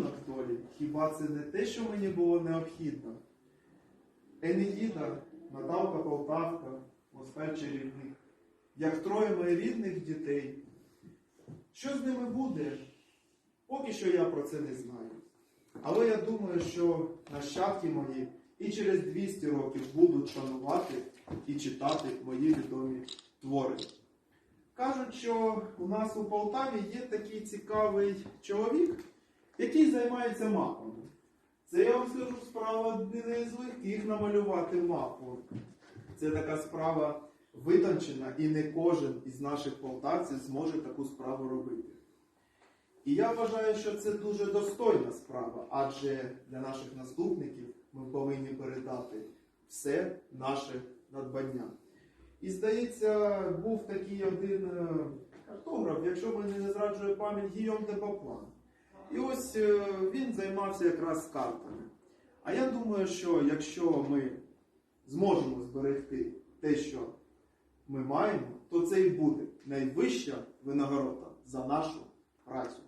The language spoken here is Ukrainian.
подарунок долі, хіба це не те, що мені було необхідно? Енеїда, Наталка Полтавка, Москаль чарівник, як троє моїх рідних дітей. Що з ними буде? Поки що я про це не знаю. Але я думаю, що нащадки мої і через 200 років будуть шанувати і читати мої відомі твори. Кажуть, що у нас у Полтаві є такий цікавий чоловік, який займається мапами. Це я вам скажу справа не з легких намалювати мапу. Це така справа витончена, і не кожен із наших полтавців зможе таку справу робити. І я вважаю, що це дуже достойна справа, адже для наших наступників ми повинні передати все наше надбання. І здається, був такий один е, картограф, якщо мене не зраджує пам'ять, Гійом де Паплан. І ось е, він займався якраз картами. А я думаю, що якщо ми зможемо зберегти те, що ми маємо, то це і буде найвища винагорода за нашу працю.